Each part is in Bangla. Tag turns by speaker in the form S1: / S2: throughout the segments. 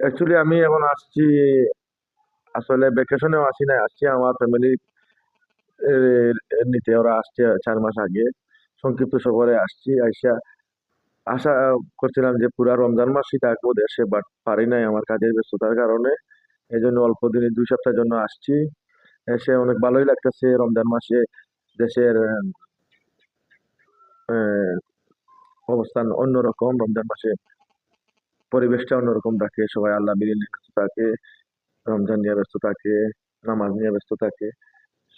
S1: অ্যাকচুয়ালি আমি এখন আসছি, আসলে ভ্যাকেশনেও আসি না আসছি আমার ফ্যামিলি নিতে ওরা আসছে চার মাস আগে। সংক্ষিপ্ত সফরে আসছি, আইসা আশা করছিলাম যে পুরা রমজান মাসই থাকব দেশে বাট পারি নাই আমার কাজের ব্যস্ততার কারণে। এই জন্য অল্প দিনে দুই সপ্তাহের জন্য আসছি। এসে অনেক ভালোই লাগতেছে রমজান মাসে দেশের অবস্থান অন্যরকম রমজান মাসে। পরিবেশটা অন্যরকম থাকে, সবাই আল্লাহ বিলি ব্যস্ত থাকে, রমজান নিয়ে ব্যস্ত থাকে, নামাজ নিয়ে ব্যস্ত থাকে।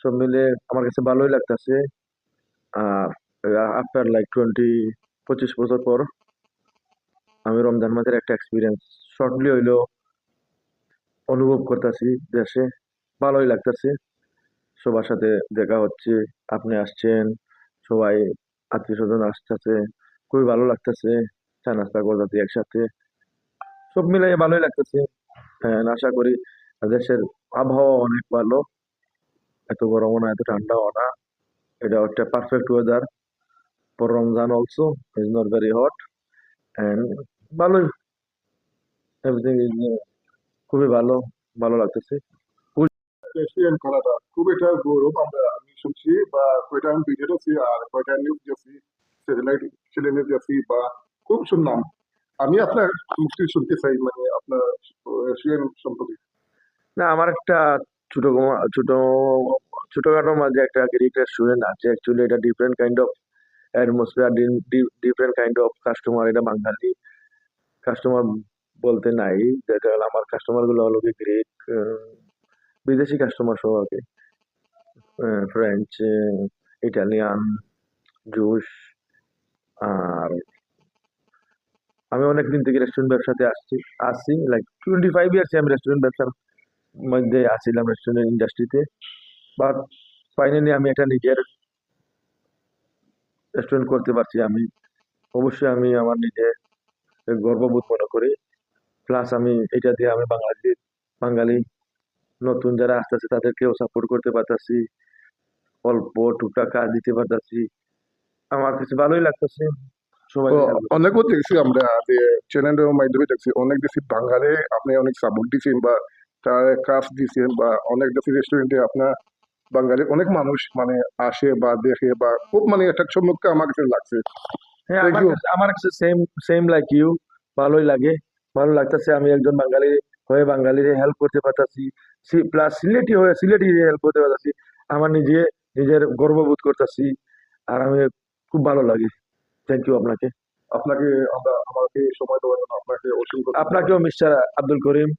S1: সব মিলে আমার কাছে ভালোই লাগতেছে। আর আফটার লাইক টোয়েন্টি পঁচিশ বছর পর আমি রমজান মাসের একটা এক্সপিরিয়েন্স শর্টলি হইলেও অনুভব করতেছি দেশে। ভালোই লাগতেছে। সবার সাথে দেখা হচ্ছে, আপনি আসছেন, সবাই আত্মীয় স্বজন আসতেছে, খুবই ভালো লাগতেছে। চা নাস্তা করতেছি একসাথে। সব মিলাই ভালোই লাগতেছে। হ্যাঁ আশা করি দেশের আবহাওয়া অনেক ভালো। এত গরমও না, এত ঠান্ডাও না। এটা একটা perfect weather for Ramzan also is not very hot and ভালোই। এভরিথিং ইজ খুবই ভালো ভালো লাগতেছে।
S2: এশিয়ান খেলাটা খুব এটা গৌরব আমরা আমি শুনছি বা কয়টা আমি ভিডিও দেখছি আর কয়টা নিউজ দেখছি স্যাটেলাইট চ্যানেলে দেখছি বা খুব শুনলাম। আমি আপনার মুক্তি শুনতে চাই মানে আপনার এশিয়ান সম্পর্কে।
S1: না, আমার একটা ছোট ছোট, ছোটখাটো মাঝে একটা ক্রিকেট রেস্টুরেন্ট আছে অ্যাকচুয়ালি এটা different kind of atmosphere different kind of customer এটা বাঙালি কাস্টমার বলতে নাই। যেটা হলো আমার কাস্টমারগুলো হলো কি গ্রিক বিদেশি কাস্টমার সহ কি। ফ্রেঞ্চ ইটালিয়ান জুস আর আমি অনেক দিন থেকে রেস্টুরেন্ট ব্যবসাতে আসছি আসছি লাইক টোয়েন্টি ফাইভ ইয়ার্স আমি রেস্টুরেন্ট ব্যবসার মধ্যে আসছিলাম রেস্টুরেন্ট ইন্ডাস্ট্রিতে বাট ফাইনালি আমি একটা নিজের রেস্টুরেন্ট করতে পারছি, আমি অবশ্যই আমি আমার নিজে গর্ববোধ মনে করি। প্লাস আমি এটা দিয়ে আমি বাঙালি বাঙালি নতুন যারা আসতেছে তাদেরকেও সাপোর্ট করতে পারতাছি। অল্প টুকটাক কাজ দিতে পারতাছি। আমার কাছে ভালোই লাগতেছে। সবাই
S2: অনেকও দেখছি আমরা যে চ্যানেলের মাধ্যমে দেখছি অনেক দেখছি বাঙালি আপনি অনেক সাপোর্ট দিচ্ছেন বা তার কাজ দিচ্ছেন বা অনেক দেখছি রেস্টুরেন্টে আপনার বাঙালি অনেক মানুষ মানে আসে বা দেখে বা খুব মানে একটা চমৎকার আমার কাছে লাগছে।
S1: হ্যাঁ আমার কাছে আমার কাছে সেম সেম লাইক ইউ ভালোই লাগে। ভালো লাগতেছে আমি একজন বাঙালি হয়ে বাঙালির হেল্প করতে পারতাছি। প্লাস সিলেটি হয়ে সিলেটি হেল্প করতে পারতাছি। আমার নিজে নিজের গর্ববোধ করতেছি আর আমি খুব ভালো লাগে। থ্যাংক ইউ আপনাকে।
S2: আপনাকে আমরা আমাকে সময় দেওয়ার জন্য আপনাকে অসংখ্য
S1: আপনাকেও মিস্টার আব্দুল করিম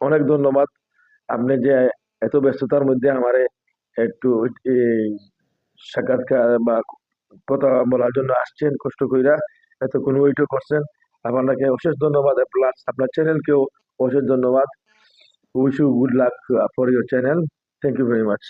S1: অনেক ধন্যবাদ। আপনি যে এত ব্যস্ততার মধ্যে আমারে একটু সাক্ষাৎকার বা কথা বলার জন্য আসছেন কষ্ট কইরা এতক্ষণ ওয়েটও করছেন আপনাকে অশেষ ধন্যবাদ। প্লাস আপনার চ্যানেলকেও অশেষ ধন্যবাদ। Wish you good luck for your channel thank you very much